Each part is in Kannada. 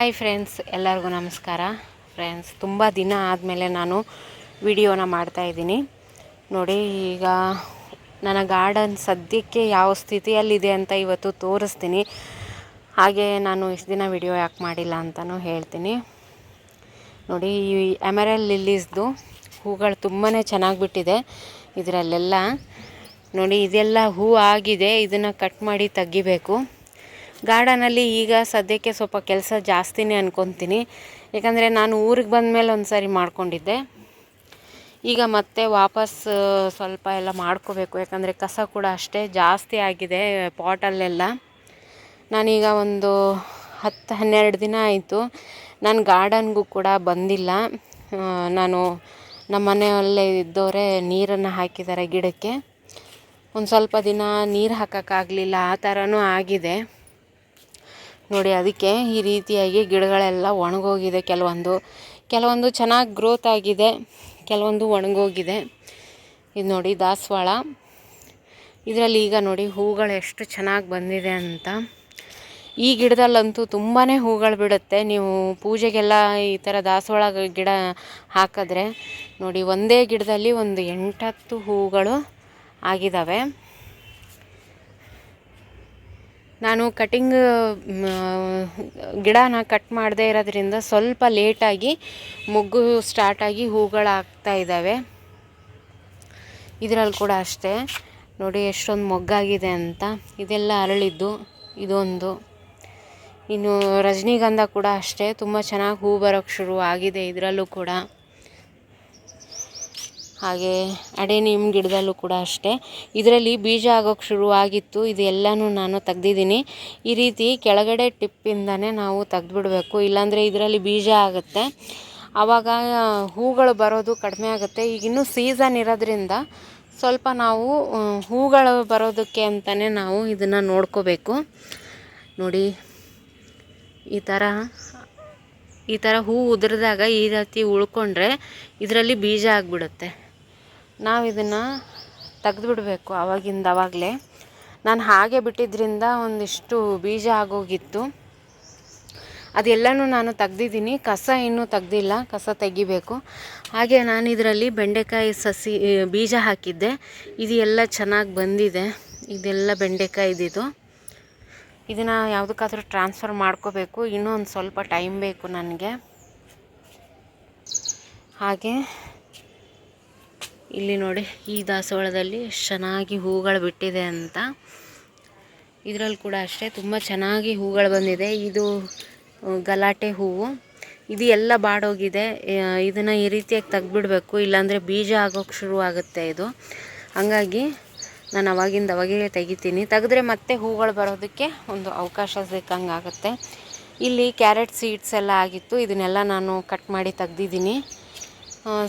ಹಾಯ್ ಫ್ರೆಂಡ್ಸ್ ಎಲ್ಲರಿಗೂ ನಮಸ್ಕಾರ. ಫ್ರೆಂಡ್ಸ್ ತುಂಬ ದಿನ ಆದಮೇಲೆ ನಾನು ವಿಡಿಯೋನ ಮಾಡ್ತಾಯಿದ್ದೀನಿ ನೋಡಿ, ಈಗ ನನ್ನ ಗಾರ್ಡನ್ ಸದ್ಯಕ್ಕೆ ಯಾವ ಸ್ಥಿತಿಯಲ್ಲಿದೆ ಅಂತ ಇವತ್ತು ತೋರಿಸ್ತೀನಿ. ಹಾಗೆ ನಾನು ಇಷ್ಟು ದಿನ ವಿಡಿಯೋ ಯಾಕೆ ಮಾಡಿಲ್ಲ ಅಂತಲೂ ಹೇಳ್ತೀನಿ. ನೋಡಿ, ಈ ಎಮರಲ್ ಲಿಲ್ಲೀಸ್ದು ಹೂಗಳು ತುಂಬಾ ಚೆನ್ನಾಗಿ ಬಿಟ್ಟಿದೆ ಇದರಲ್ಲೆಲ್ಲ. ನೋಡಿ, ಇದೆಲ್ಲ ಹೂ ಆಗಿದೆ, ಇದನ್ನು ಕಟ್ ಮಾಡಿ ತೆಗಿಬೇಕು. ಗಾರ್ಡನಲ್ಲಿ ಈಗ ಸದ್ಯಕ್ಕೆ ಸ್ವಲ್ಪ ಕೆಲಸ ಜಾಸ್ತಿನೇ ಅಂದ್ಕೊತೀನಿ ಯಾಕಂದರೆ ನಾನು ಊರಿಗೆ ಬಂದಮೇಲೆ ಒಂದು ಸಾರಿ ಮಾಡ್ಕೊಂಡಿದ್ದೆ. ಈಗ ಮತ್ತೆ ವಾಪಸ್ ಸ್ವಲ್ಪ ಎಲ್ಲ ಮಾಡ್ಕೋಬೇಕು. ಯಾಕಂದರೆ ಕಸ ಕೂಡ ಅಷ್ಟೇ ಜಾಸ್ತಿ ಆಗಿದೆ ಪಾಟಲ್ಲೆಲ್ಲ. ನಾನೀಗ ಒಂದು ಹತ್ತು, ಹನ್ನೆರಡು ದಿನ ಆಯಿತು. ನಾನು ಗಾರ್ಡನ್ಗೂ ಕೂಡ ಬಂದಿಲ್ಲ. ನಾನು ನಮ್ಮ ಮನೆಯಲ್ಲೇ ಇದ್ದವರೇ ನೀರನ್ನು ಹಾಕಿದ್ದಾರೆ ಗಿಡಕ್ಕೆ. ಒಂದು ಸ್ವಲ್ಪ ದಿನ ನೀರು ಹಾಕೋಕ್ಕಾಗಲಿಲ್ಲ. ಆ ಥರನೂ ಆಗಿದೆ. ನೋಡಿ, ಅದಕ್ಕೆ ಈ ರೀತಿಯಾಗಿ ಗಿಡಗಳೆಲ್ಲ ಒಣಗೋಗಿದೆ. ಕೆಲವೊಂದು ಕೆಲವೊಂದು ಚೆನ್ನಾಗಿ ಗ್ರೋತ್ ಆಗಿದೆ, ಕೆಲವೊಂದು ಒಣಗೋಗಿದೆ. ಇದು ನೋಡಿ ದಾಸವಾಳ. ಇದರಲ್ಲಿ ಈಗ ನೋಡಿ ಹೂಗಳು ಎಷ್ಟು ಚೆನ್ನಾಗಿ ಬಂದಿದೆ ಅಂತ. ಈ ಗಿಡದಲ್ಲಂತೂ ತುಂಬಾ ಹೂಗಳು ಬಿಡುತ್ತೆ. ನೀವು ಪೂಜೆಗೆಲ್ಲ ಈ ಥರ ದಾಸವಾಳ ಗಿಡ ಹಾಕಿದ್ರೆ ನೋಡಿ, ಒಂದೇ ಗಿಡದಲ್ಲಿ ಒಂದು ಎಂಟತ್ತು ಹೂಗಳು ಆಗಿದ್ದಾವೆ ನಾನು ಕಟಿಂಗ್ ಗಿಡನ ಕಟ್ ಮಾಡದೇ ಇರೋದ್ರಿಂದ ಸ್ವಲ್ಪ ಲೇಟಾಗಿ ಮೊಗ್ಗು ಸ್ಟಾರ್ಟಾಗಿ ಹೂಗಳಾಗ್ತಾ ಇದ್ದಾವೆ. ಇದರಲ್ಲಿ ಕೂಡ ಅಷ್ಟೇ. ನೋಡಿ ಎಷ್ಟೊಂದು ಮೊಗ್ಗಾಗಿದೆ ಅಂತ. ಇದೆಲ್ಲ ಅರಳಿದ್ದು, ಇದೊಂದು. ಇನ್ನು ರಜನಿಗಂಧ ಕೂಡ ಅಷ್ಟೇ. ತುಂಬ ಚೆನ್ನಾಗಿ ಹೂ ಬರೋಕ್ಕೆ ಶುರು ಆಗಿದೆ ಇದರಲ್ಲೂ ಕೂಡ. ಹಾಗೆ ಅಡೆನಿಮ್ ಗಿಡದಲ್ಲೂ ಕೂಡ ಅಷ್ಟೇ. ಇದರಲ್ಲಿ ಬೀಜ ಆಗೋಕ್ಕೆ ಶುರುವಾಗಿತ್ತು. ಇದೆಲ್ಲನೂ ನಾನು ತೆಗ್ದಿದ್ದೀನಿ. ಈ ರೀತಿ ಕೆಳಗಡೆ ಟಿಪ್ಪಿಂದನೇ ನಾವು ತೆಗ್ದುಬಿಡ್ಬೇಕು. ಇಲ್ಲಾಂದರೆ ಇದರಲ್ಲಿ ಬೀಜ ಆಗುತ್ತೆ. ಆವಾಗ ಹೂಗಳು ಬರೋದು ಕಡಿಮೆ ಆಗುತ್ತೆ. ಈಗ ಇನ್ನೂ ಸೀಸನ್ ಇರೋದ್ರಿಂದ ಸ್ವಲ್ಪ ನಾವು ಹೂಗಳು ಬರೋದಕ್ಕೆ ಅಂತಲೇ ನಾವು ಇದನ್ನು ನೋಡ್ಕೋಬೇಕು. ನೋಡಿ, ಈ ಥರ ಈ ಥರ ಹೂ ಉದುರಿದಾಗ ಈ ರೀತಿ ಉಳ್ಕೊಂಡ್ರೆ ಇದರಲ್ಲಿ ಬೀಜ ಆಗಿಬಿಡುತ್ತೆ. ನಾವು ಇದನ್ನು ತೆಗೆದುಬಿಡ್ಬೇಕು ಆವಾಗಿಂದ ಆವಾಗಲೇ ನಾನು ಹಾಗೆ ಬಿಟ್ಟಿದ್ದರಿಂದ ಒಂದಿಷ್ಟು ಬೀಜ ಆಗೋಗಿತ್ತು. ಅದೆಲ್ಲನೂ ನಾನು ತೆಗ್ದಿದ್ದೀನಿ. ಕಸ ಇನ್ನೂ ತೆಗ್ದಿಲ್ಲ. ಕಸ ತೆಗಿಬೇಕು. ಹಾಗೆ ನಾನು ಇದರಲ್ಲಿ ಬೆಂಡೆಕಾಯಿ ಸಸಿ ಬೀಜ ಹಾಕಿದ್ದೆ. ಇದು ಎಲ್ಲ ಚೆನ್ನಾಗಿ ಬಂದಿದೆ. ಇದೆಲ್ಲ ಬೆಂಡೆಕಾಯಿ ಇದ್ದಿದ್ದು ಇದನ್ನು ಯಾವುದಕ್ಕಾದ್ರೂ ಟ್ರಾನ್ಸ್ಫರ್ ಮಾಡ್ಕೋಬೇಕು. ಇನ್ನೂ ಒಂದು ಸ್ವಲ್ಪ ಟೈಮ್ ಬೇಕು ನನಗೆ. ಹಾಗೆ ಇಲ್ಲಿ ನೋಡಿ ಈ ದಾಸವಾಳದಲ್ಲಿ ಚೆನ್ನಾಗಿ ಹೂಗಳು ಬಿಟ್ಟಿದೆ ಅಂತ. ಇದರಲ್ಲಿ ಕೂಡ ಅಷ್ಟೇ, ತುಂಬ ಚೆನ್ನಾಗಿ ಹೂಗಳು ಬಂದಿದೆ. ಇದು ಗಲಾಟೆ ಹೂವು. ಇದು ಎಲ್ಲ ಬಾಡೋಗಿದೆ. ಇದನ್ನು ಈ ರೀತಿಯಾಗಿ ತೆಗ್ದುಬಿಡ್ಬೇಕು. ಇಲ್ಲಾಂದರೆ ಬೀಜ ಆಗೋಕ್ಕೆ ಶುರು ಆಗುತ್ತೆ ಇದು. ಹಂಗಾಗಿ ನಾನು ಅವಾಗಿಂದ ಅವಾಗೇ ತೆಗಿತೀನಿ. ತೆಗೆದ್ರೆ ಮತ್ತೆ ಹೂಗಳು ಬರೋದಕ್ಕೆ ಒಂದು ಅವಕಾಶ ಸಿಕ್ಕಂಗೆ ಆಗುತ್ತೆ. ಇಲ್ಲಿ ಕ್ಯಾರೆಟ್ ಸೀಡ್ಸ್ ಎಲ್ಲ ಆಗಿತ್ತು. ಇದನ್ನೆಲ್ಲ ನಾನು ಕಟ್ ಮಾಡಿ ತೆಗ್ದಿದ್ದೀನಿ.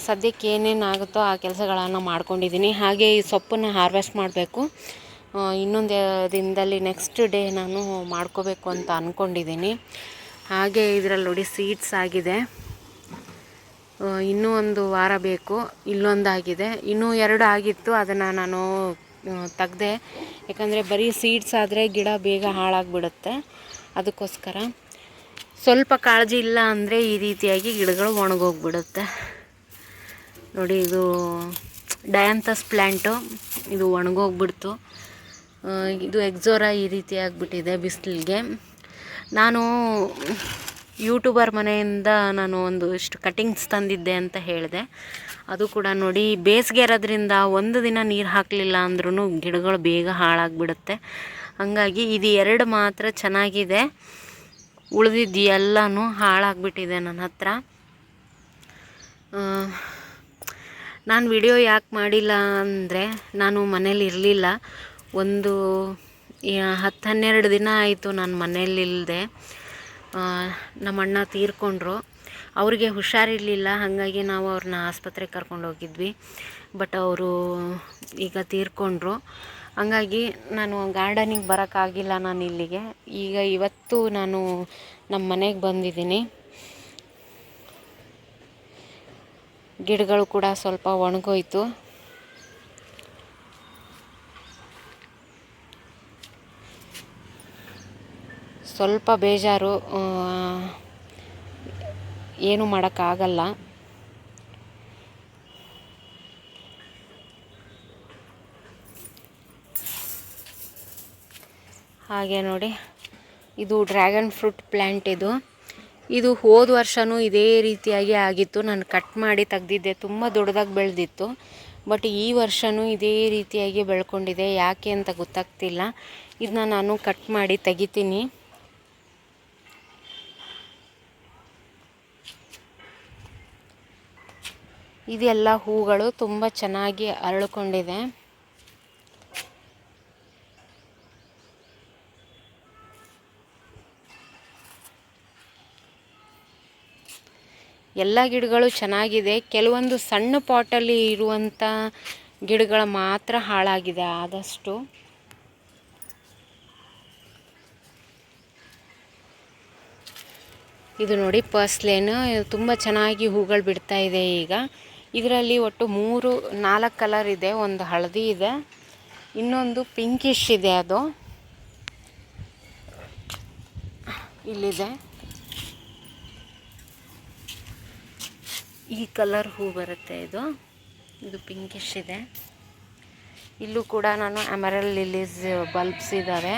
ಸದ್ಯಕ್ಕೆ ಏನೇನು ಆಗುತ್ತೋ ಆ ಕೆಲಸಗಳನ್ನು ಮಾಡ್ಕೊಂಡಿದ್ದೀನಿ ಹಾಗೆ ಈ ಸೊಪ್ಪನ್ನು ಹಾರ್ವೆಸ್ಟ್ ಮಾಡಬೇಕು. ಇನ್ನೊಂದು ದಿನದಲ್ಲಿ ನೆಕ್ಸ್ಟ್ ಡೇ ನಾನು ಮಾಡ್ಕೋಬೇಕು ಅಂತ ಅಂದ್ಕೊಂಡಿದ್ದೀನಿ ಹಾಗೆ ಇದರಲ್ಲಿ ನೋಡಿ ಸೀಡ್ಸ್ ಆಗಿದೆ. ಇನ್ನೂ ಒಂದು ವಾರ ಬೇಕು. ಇಲ್ಲೊಂದಾಗಿದೆ. ಇನ್ನೂ ಎರಡು ಆಗಿತ್ತು. ಅದನ್ನು ನಾನು ತೆಗ್ದೆ. ಯಾಕಂದರೆ ಬರೀ ಸೀಡ್ಸ್ ಆದರೆ ಗಿಡ ಬೇಗ ಹಾಳಾಗಿಬಿಡುತ್ತೆ. ಅದಕ್ಕೋಸ್ಕರ ಸ್ವಲ್ಪ ಕಾಳಜಿ ಇಲ್ಲ ಅಂದರೆ ಈ ರೀತಿಯಾಗಿ ಗಿಡಗಳು ಒಣಗೋಗ್ಬಿಡುತ್ತೆ. ನೋಡಿ, ಇದು ಡಯಾಂಥಸ್ ಪ್ಲ್ಯಾಂಟು ಇದು ಒಣಗೋಗ್ಬಿಡ್ತು. ಇದು ಎಕ್ಸೋರ ಈ ರೀತಿ ಆಗಿಬಿಟ್ಟಿದೆ ಬಿಸಿಲಿಗೆ. ನಾನು ಯೂಟ್ಯೂಬರ್ ಮನೆಯಿಂದ ನಾನು ಒಂದು ಇಷ್ಟು ಕಟಿಂಗ್ಸ್ ತಂದಿದ್ದೆ ಅಂತ ಹೇಳಿದೆ. ಅದು ಕೂಡ ನೋಡಿ, ಬೇಸಿಗೆ ಇರೋದ್ರಿಂದ ಒಂದು ದಿನ ನೀರು ಹಾಕಲಿಲ್ಲ ಅಂದ್ರೂ ಗಿಡಗಳು ಬೇಗ ಹಾಳಾಗಿಬಿಡುತ್ತೆ. ಹಾಗಾಗಿ ಇದು ಎರಡು ಮಾತ್ರ ಚೆನ್ನಾಗಿದೆ. ಉಳಿದಿದ್ದು ಎಲ್ಲನೂ ಹಾಳಾಗಿಬಿಟ್ಟಿದೆ ನನ್ನ ಹತ್ರ. ನಾನು ವಿಡಿಯೋ ಯಾಕೆ ಮಾಡಿಲ್ಲ ಅಂದರೆ ನಾನು ಮನೇಲಿ ಇರಲಿಲ್ಲ. ಒಂದು ಹತ್ತು ಹನ್ನೆರಡು ದಿನ ಆಯಿತು ನಾನು ಮನೇಲಿಲ್ಲದೆ ನಮ್ಮ ಅಣ್ಣ ತೀರ್ಕೊಂಡ್ರು. ಅವ್ರಿಗೆ ಹುಷಾರಿರಲಿಲ್ಲ, ಹಾಗಾಗಿ ನಾವು ಅವ್ರನ್ನ ಆಸ್ಪತ್ರೆಗೆ ಕರ್ಕೊಂಡು ಹೋಗಿದ್ವಿ. ಬಟ್ ಅವರು ಈಗ ತೀರ್ಕೊಂಡ್ರು. ಹಂಗಾಗಿ ನಾನು ಗಾರ್ಡನಿಗೆ ಬರೋಕ್ಕಾಗಿಲ್ಲ ನಾನು ಇಲ್ಲಿಗೆ. ಈಗ ಇವತ್ತು ನಾನು ನಮ್ಮ ಮನೆಗೆ ಬಂದಿದ್ದೀನಿ. ಗಿಡಗಳು ಕೂಡ ಸ್ವಲ್ಪ ಒಣಗೋಯ್ತು. ಸ್ವಲ್ಪ ಬೇಜಾರು ಏನು ಮಾಡೋಕ್ಕಾಗಲ್ಲ. ಹಾಗೆ ನೋಡಿ, ಇದು ಡ್ರ್ಯಾಗನ್ ಫ್ರೂಟ್ ಪ್ಲ್ಯಾಂಟ್ ಇದು. ಇದು ಹೋದ ವರ್ಷವೂ ಇದೇ ರೀತಿಯಾಗಿ ಆಗಿತ್ತು. ನಾನು ಕಟ್ ಮಾಡಿ ತೆಗ್ದಿದ್ದೆ. ತುಂಬ ದೊಡ್ಡದಾಗಿ ಬೆಳೆದಿತ್ತು. ಬಟ್ ಈ ವರ್ಷವೂ ಇದೇ ರೀತಿಯಾಗಿ ಬೆಳ್ಕೊಂಡಿದೆ. ಯಾಕೆ ಅಂತ ಗೊತ್ತಾಗ್ತಿಲ್ಲ. ಇದನ್ನ ನಾನು ಕಟ್ ಮಾಡಿ ತೆಗಿತೀನಿ. ಇದೆಲ್ಲ ಹೂಗಳು ತುಂಬ ಚೆನ್ನಾಗಿ ಅರಳಿಕೊಂಡಿದೆ. ಎಲ್ಲ ಗಿಡಗಳು ಚೆನ್ನಾಗಿದೆ. ಕೆಲವೊಂದು ಸಣ್ಣ ಪಾಟಲ್ಲಿ ಇರುವಂಥ ಗಿಡಗಳು ಮಾತ್ರ ಹಾಳಾಗಿದೆ ಆದಷ್ಟು. ಇದು ನೋಡಿ ಪರ್ಸ್ಲೇನು ತುಂಬ ಚೆನ್ನಾಗಿ ಹೂಗಳು ಬಿಡ್ತಾ ಇದೆ ಈಗ. ಇದರಲ್ಲಿ ಒಟ್ಟು ಮೂರು, ನಾಲ್ಕು ಕಲರ್ ಇದೆ, ಒಂದು ಹಳದಿ ಇದೆ. ಇನ್ನೊಂದು ಪಿಂಕಿಶ್ ಇದೆ ಅದು. ಇಲ್ಲಿದೆ. ಈ ಕಲರ್ ಹೂ ಬರುತ್ತೆ ಇದು. ಇದು ಪಿಂಕಿಶ್ ಇದೆ. ಇಲ್ಲೂ ಕೂಡ ನಾನು ಅಮರಲ್ ಲಿಲೀಸ್ ಬಲ್ಬ್ಸ್ ಇದ್ದಾವೆ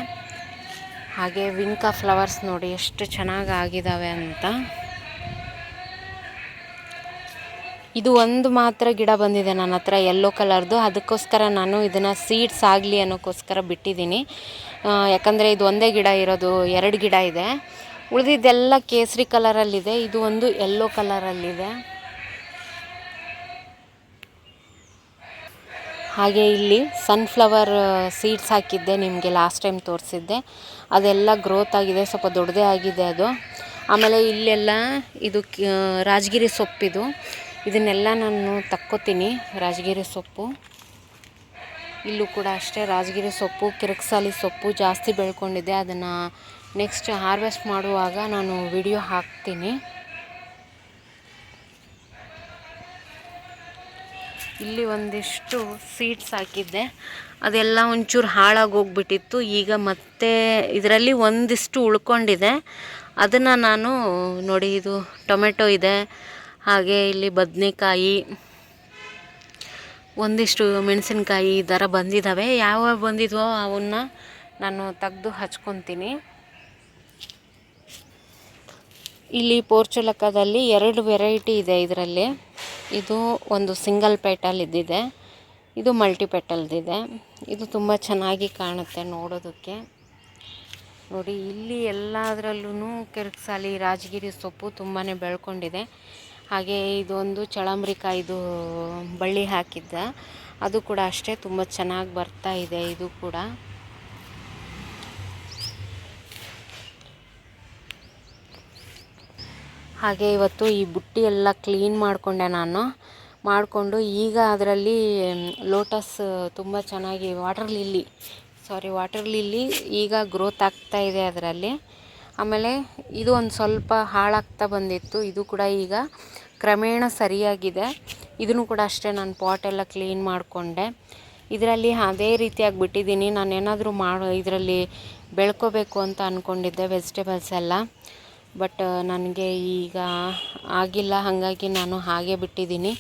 ಹಾಗೆ ವಿಂಕಾ ಫ್ಲವರ್ಸ್ ನೋಡಿ ಎಷ್ಟು ಚೆನ್ನಾಗಿ ಆಗಿದ್ದಾವೆ ಅಂತ. ಇದು ಒಂದು ಮಾತ್ರ ಗಿಡ ಬಂದಿದೆ ನನ್ನ ಹತ್ರ ಯೆಲ್ಲೋ ಕಲರ್ದು ಅದಕ್ಕೋಸ್ಕರ ನಾನು ಇದನ್ನು ಸೀಡ್ಸ್ ಆಗಲಿ ಅನ್ನೋಕ್ಕೋಸ್ಕರ ಬಿಟ್ಟಿದ್ದೀನಿ. ಯಾಕಂದರೆ ಇದು ಒಂದೇ ಗಿಡ ಇರೋದು, ಎರಡು ಗಿಡ ಇದೆ. ಉಳಿದಿದ್ದೆಲ್ಲ ಕೇಸರಿ ಕಲರಲ್ಲಿದೆ ಇದು ಒಂದು ಯೆಲ್ಲೋ ಕಲರಲ್ಲಿದೆ ಹಾಗೆ ಇಲ್ಲಿ ಸನ್ಫ್ಲವರ್ ಸೀಡ್ಸ್ ಹಾಕಿದ್ದೆ, ನಿಮಗೆ ಲಾಸ್ಟ್ ಟೈಮ್ ತೋರಿಸಿದ್ದೆ. ಅದೆಲ್ಲ ಗ್ರೋತ್ ಆಗಿದೆ, ಸ್ವಲ್ಪ ದೊಡ್ಡದೇ ಆಗಿದೆ ಅದು. ಆಮೇಲೆ ಇಲ್ಲೆಲ್ಲ ಇದು ರಾಜಗಿರಿ ಸೊಪ್ಪಿದು. ಇದನ್ನೆಲ್ಲ ನಾನು ತಕ್ಕೋತೀನಿ, ರಾಜಗಿರಿ ಸೊಪ್ಪು. ಇಲ್ಲೂ ಕೂಡ ಅಷ್ಟೇ, ರಾಜಗಿರಿ ಸೊಪ್ಪು, ಕಿರಕ್ಸಾಲಿ ಸೊಪ್ಪು ಜಾಸ್ತಿ ಬೆಳ್ಕೊಂಡಿದೆ ಅದನ್ನು ನೆಕ್ಸ್ಟ್ ಹಾರ್ವೆಸ್ಟ್ ಮಾಡುವಾಗ ನಾನು ವಿಡಿಯೋ ಹಾಕ್ತೀನಿ. ಇಲ್ಲಿ ಒಂದಿಷ್ಟು ಸೀಡ್ಸ್ ಹಾಕಿದ್ದೆ. ಅದೆಲ್ಲ ಒಂಚೂರು ಹಾಳಾಗಿ ಹೋಗ್ಬಿಟ್ಟಿತ್ತು. ಈಗ ಮತ್ತೆ ಇದರಲ್ಲಿ ಒಂದಿಷ್ಟು ಉಳ್ಕೊಂಡಿದೆ. ಅದನ್ನು ನಾನು ನೋಡಿ, ಇದು ಟೊಮೆಟೊ ಇದೆ, ಹಾಗೆ ಇಲ್ಲಿ ಬದನೆಕಾಯಿ, ಒಂದಿಷ್ಟು ಮೆಣಸಿನ್ಕಾಯಿ ಈ ಥರ ಬಂದಿದ್ದಾವೆ ಯಾವ ಬಂದಿದ್ವೋ ಅವನ್ನ ನಾನು ತೆಗ್ದು ಹಚ್ಕೊತೀನಿ. ಇಲ್ಲಿ ಪೋರ್ಚುಲಕ್ಕದಲ್ಲಿ ಎರಡು ವೆರೈಟಿ ಇದೆ ಇದರಲ್ಲಿ. ಇದು ಒಂದು ಸಿಂಗಲ್ ಪೆಟಲ್ ಇದ್ದಿದೆ ಇದು ಮಲ್ಟಿ ಪೆಟಲ್ದಿದೆ ಇದು ತುಂಬ ಚೆನ್ನಾಗಿ ಕಾಣುತ್ತೆ ನೋಡೋದಕ್ಕೆ. ನೋಡಿ, ಇಲ್ಲಿ ಎಲ್ಲದರಲ್ಲೂ ಕೆರಕ್ಸಾಲಿ, ರಾಜಗಿರಿ ಸೊಪ್ಪು ತುಂಬಾ ಬೆಳ್ಕೊಂಡಿದೆ. ಹಾಗೆ ಇದೊಂದು ಚಳಂಬ್ರಿಕಾಯಿದು ಬಳ್ಳಿ ಹಾಕಿದ್ದ. ಅದು ಕೂಡ ಅಷ್ಟೇ ತುಂಬ ಚೆನ್ನಾಗಿ ಬರ್ತಾ ಇದೆ, ಇದು ಕೂಡ. ಹಾಗೆ ಇವತ್ತು ಈ ಬುಟ್ಟಿ ಎಲ್ಲ ಕ್ಲೀನ್ ಮಾಡಿಕೊಂಡೆ ನಾನು. ಮಾಡಿಕೊಂಡು ಈಗ ಅದರಲ್ಲಿ ಲೋಟಸ್ ತುಂಬ ಚೆನ್ನಾಗಿ water lily sorry water lily ಈಗ ಗ್ರೋತ್ ಆಗ್ತಾ ಇದೆ ಅದರಲ್ಲಿ. ಆಮೇಲೆ ಇದು ಒಂದು ಸ್ವಲ್ಪ ಹಾಳಾಗ್ತಾ ಬಂದಿತ್ತು. ಇದು ಕೂಡ ಈಗ ಕ್ರಮೇಣ ಸರಿಯಾಗಿದೆ. ಇದನ್ನು ಕೂಡ ಅಷ್ಟೇ ನಾನು ಪಾಟೆಲ್ಲ ಕ್ಲೀನ್ ಮಾಡಿಕೊಂಡೆ. ಇದರಲ್ಲಿ ಅದೇ ರೀತಿಯಾಗಿ ಬಿಟ್ಟಿದ್ದೀನಿ. ನಾನು ಏನಾದರೂ ಮಾಡೋ, ಇದರಲ್ಲಿ ಬೆಳ್ಕೋಬೇಕು ಅಂತ ಅಂದ್ಕೊಂಡಿದ್ದೆ ವೆಜಿಟೇಬಲ್ಸ್ ಎಲ್ಲ. ಬಟ್ ನನಗೆ ಈಗ ಆಗಿಲ್ಲ, ಹಾಗಾಗಿ ನಾನು ಹಾಗೆ ಬಿಟ್ಟಿದ್ದೀನಿ.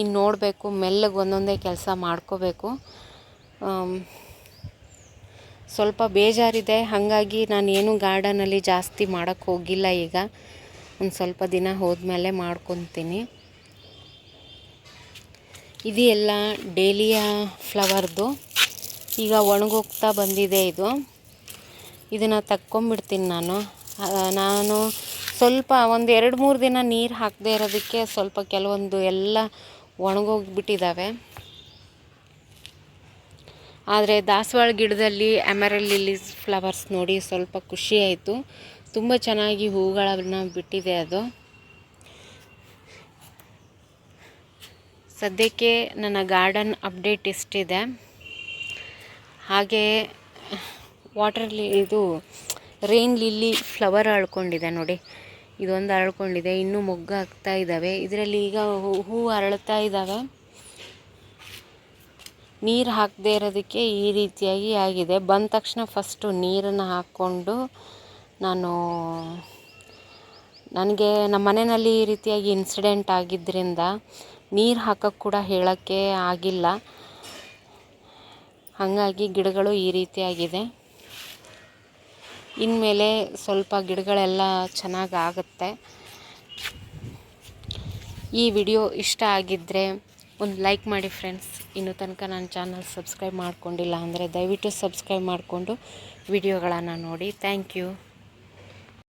ಇನ್ನು ನೋಡಬೇಕು, ಮೆಲ್ಲಗೆ ಒಂದೊಂದೇ ಕೆಲಸ ಮಾಡ್ಕೋಬೇಕು. ಸ್ವಲ್ಪ ಬೇಜಾರಿದೆ, ಹಾಗಾಗಿ ನಾನು ಏನು ಗಾರ್ಡನಲ್ಲಿ ಜಾಸ್ತಿ ಮಾಡೋಕ್ಕೆ ಹೋಗಿಲ್ಲ ಈಗ. ಒಂದು ಸ್ವಲ್ಪ ದಿನ ಹೋದ್ಮೇಲೆ ಮಾಡ್ಕೊತೀನಿ. ಇದು ಎಲ್ಲ ಡೇಲಿಯಾ ಫ್ಲವರ್ದು. ಈಗ ಒಣಗೋಗ್ತಾ ಬಂದಿದೆ ಇದು. ಇದನ್ನು ತಕ್ಕೊಂಬಿಡ್ತೀನಿ ನಾನು. ನಾನು ಸ್ವಲ್ಪ ಒಂದು ಎರಡು ಮೂರು ದಿನ ನೀರು ಹಾಕದೇ ಇರೋದಕ್ಕೆ ಸ್ವಲ್ಪ ಕೆಲವೊಂದು ಎಲ್ಲ ಒಣಗೋಗಿಬಿಟ್ಟಿದ್ದಾವೆ ಆದರೆ ದಾಸವಾಳ ಗಿಡದಲ್ಲಿ ಲಿಲೀಸ್ ಫ್ಲವರ್ಸ್ ನೋಡಿ ಸ್ವಲ್ಪ ಖುಷಿ ಆಯಿತು. ತುಂಬ ಚೆನ್ನಾಗಿ ಹೂಗಳನ್ನು ಬಿಟ್ಟಿದೆ ಅದು. ಸದ್ಯಕ್ಕೆ ನನ್ನ ಗಾರ್ಡನ್ ಅಪ್ಡೇಟ್ ಇಷ್ಟಿದೆ ಹಾಗೆ ವಾಟರ್ಲಿ ಇದು ರೈನ್ ಲಿಲ್ಲಿ ಫ್ಲವರ್ ಅಳ್ಕೊಂಡಿದೆ ನೋಡಿ. ಇದೊಂದು ಅರಳ್ಕೊಂಡಿದೆ ಇನ್ನೂ ಮೊಗ್ಗು ಆಗ್ತಾ ಇದ್ದಾವೆ ಇದರಲ್ಲಿ ಈಗ ಹೂ ಅರಳ್ತಾ ಇದ್ದಾವೆ ನೀರು ಹಾಕದೇ ಇರೋದಕ್ಕೆ ಈ ರೀತಿಯಾಗಿ ಆಗಿದೆ. ಬಂದ ತಕ್ಷಣ ಫಸ್ಟು ನೀರನ್ನು ಹಾಕ್ಕೊಂಡು ನಾನು, ನನಗೆ ನಮ್ಮ ಮನೆಯಲ್ಲಿ ಈ ರೀತಿಯಾಗಿ ಇನ್ಸಿಡೆಂಟ್ ಆಗಿದ್ದರಿಂದ ನೀರು ಹಾಕೋಕ್ಕೆ ಕೂಡ ಹೇಳೋಕ್ಕೆ ಆಗಿಲ್ಲ. ಹಾಗಾಗಿ ಗಿಡಗಳು ಈ ರೀತಿಯಾಗಿದೆ. ಇನ್ಮೇಲೆ ಸ್ವಲ್ಪ ಗಿಡಗಳೆಲ್ಲ ಚೆನ್ನಾಗಿ ಆಗುತ್ತೆ ಈ ವಿಡಿಯೋ ಇಷ್ಟ ಆಗಿದ್ದರೆ ಒಂದು ಲೈಕ್ ಮಾಡಿ ಫ್ರೆಂಡ್ಸ್. ಇನ್ನೂ ತನಕ ನನ್ನ ಚಾನಲ್ ಸಬ್ಸ್ಕ್ರೈಬ್ ಮಾಡಿಕೊಂಡಿಲ್ಲ ಅಂದರೆ ದಯವಿಟ್ಟು ಸಬ್ಸ್ಕ್ರೈಬ್ ಮಾಡಿಕೊಂಡು ವಿಡಿಯೋಗಳನ್ನು ನೋಡಿ. Thank you.